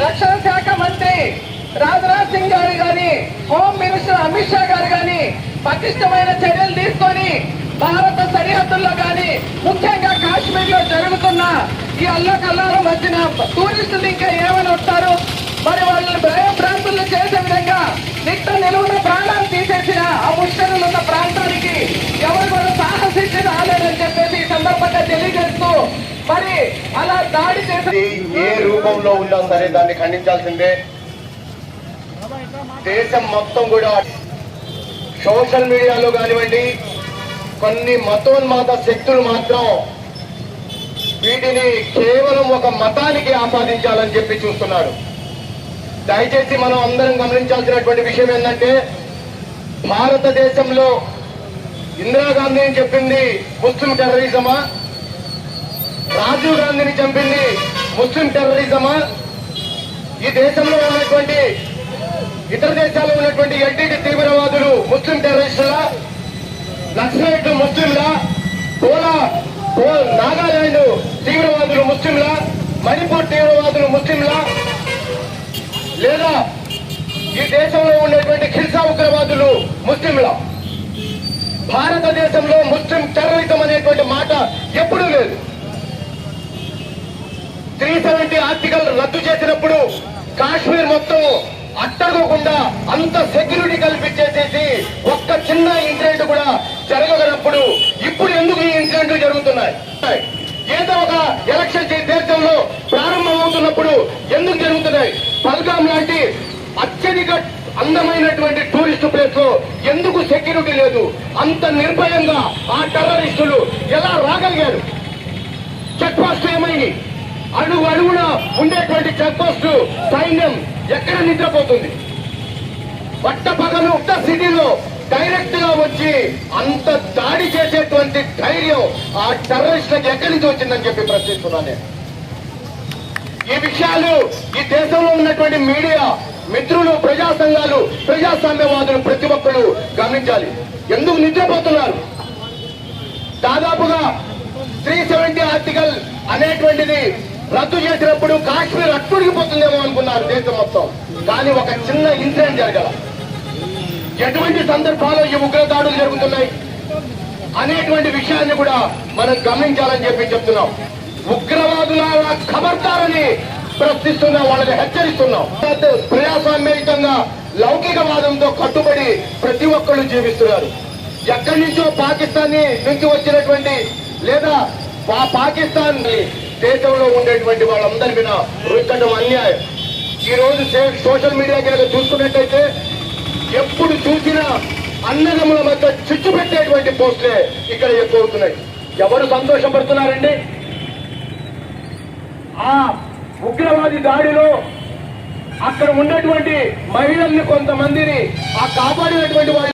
రక్షణ శాఖ మంత్రి రాజ్నాథ్ సింగ్ గారు గాని హోమ్ మినిస్టర్ అమిత్ షా గారు గాని పటిష్టమైన చర్యలు తీసుకొని భారత సరిహద్దుల్లో గాని ముఖ్యంగా కాశ్మీర్లో జరుగుతున్న ఈ అల్లకల్లాల మధ్యన టూరిస్టులు ఇంకా ఏమని వస్తారు అలా దాడి చేసి ఏ రూపంలో ఉన్నా సరే దాన్ని ఖండించాల్సిందే. దేశం మొత్తం కూడా సోషల్ మీడియాలో కానివ్వండి కొన్ని మతోన్మాత శక్తులు మాత్రం వీటిని కేవలం ఒక మతానికి ఆపాదించాలని చెప్పి చూస్తున్నారు. దయచేసి మనం అందరం గమనించాల్సినటువంటి విషయం ఏంటంటే భారతదేశంలో ఇందిరాగాంధీ అని చెప్పింది? ముస్లిం టెర్రరిజమా? రాజీవ్ గాంధీని చంపింది ముస్లిం టెర్రరిజమా? ఈ దేశంలో ఉన్నటువంటి ఇతర దేశాల్లో ఉన్నటువంటి ఎడ్డి తీవ్రవాదులు ముస్లిం టెర్రరిస్టులా? నక్సలైట్లు ముస్లింలా? కోలా నాగాలాండ్ తీవ్రవాదులు ముస్లింలా? మణిపూర్ తీవ్రవాదులు ముస్లింలా? లేదా ఈ దేశంలో ఉన్నటువంటి ఖిల్సా ఉగ్రవాదులు ముస్లింలా? భారతదేశంలో ముస్లిం టెర్రరిజం అనేటువంటి మాట ఎప్పుడూ లేదు త్రీ సెవెంటీ ఆర్టికల్ రద్దు చేసినప్పుడు కాశ్మీర్ మొత్తం అట్టగకుండా అంత సెక్యూరిటీ కల్పించేసేసి ఒక్క చిన్న ఇన్సిడెంట్ కూడా జరగనప్పుడు ఇప్పుడు ఎందుకు ఈ ఇన్సిడెంట్లు జరుగుతున్నాయి? ఏదో ఒక ఎలక్షన్ దేశంలో ప్రారంభమవుతున్నప్పుడు ఎందుకు జరుగుతున్నాయి? పల్గాం లాంటి అత్యధిక అందమైనటువంటి టూరిస్ట్ ప్లేస్లో ఎందుకు సెక్యూరిటీ లేదు? అంత నిర్భయంగా ఆ టెర్రరిస్టులు ఎలా రాగలిగారు? చెక్ పోస్ట్ ఏమైంది? అడుగు అణువున ఉండేటువంటి చెక్ పోస్ట్ సైన్యం ఎక్కడ నిద్రపోతుంది? పట్టపగలు ఉత్త సిటీలో డైరెక్ట్గా వచ్చి అంత దాడి చేసేటువంటి ధైర్యం ఆ టెర్రరిస్టులకు ఎక్కడి నుంచి వచ్చిందని చెప్పి ప్రశ్నిస్తున్నాను నేను. ఈ విషయాలు ఈ దేశంలో ఉన్నటువంటి మీడియా మిత్రులు ప్రజా సంఘాలు ప్రజాస్వామ్యవాదులు ప్రతి ఒక్కరు గమనించాలి. ఎందుకు నిద్రపోతున్నారు? దాదాపుగా త్రీ సెవెంటీ ఆర్టికల్ అనేటువంటిది రద్దు చేసినప్పుడు కాశ్మీర్ అట్టుడిగిపోతుందేమో అనుకున్నారు దేశం మొత్తం. కానీ ఒక చిన్న ఇన్సిడెంట్ జరగల. ఎటువంటి సందర్భాల్లో ఈ ఉగ్రదాడులు జరుగుతున్నాయి? అనేటువంటి విషయాన్ని కూడా మనం గమనించాలని చెప్పి చెప్తున్నాం. ఉగ్రవాదుల ఖబర్దారని ప్రశ్నిస్తున్నాం వాళ్ళని హెచ్చరిస్తున్నాం. ప్రజాస్వామ్యయుతంగా లౌకికవాదంతో కట్టుబడి ప్రతి ఒక్కళ్ళు జీవిస్తున్నారు. ఎక్కడి నుంచో పాకిస్తాన్ నుంచి వచ్చినటువంటి లేదా పాకిస్తాన్ దేశంలో ఉండేటువంటి వాళ్ళందరి మీద రుద్దడం అన్యాయం. ఈ రోజు సోషల్ మీడియా కనుక చూసుకున్నట్టయితే ఎప్పుడు చూసినా అన్నదమ్ముల మధ్య చిచ్చు పెట్టేటువంటి పోస్టులే ఇక్కడ ఎక్కువ అవుతున్నాయి. ఎవరు సంతోషపడుతున్నారండి ఆ ఉగ్రవాది దాడిలో అక్కడ ఉన్నటువంటి మహిళల్ని కొంతమందిని ఆ కాపాడినటువంటి వారి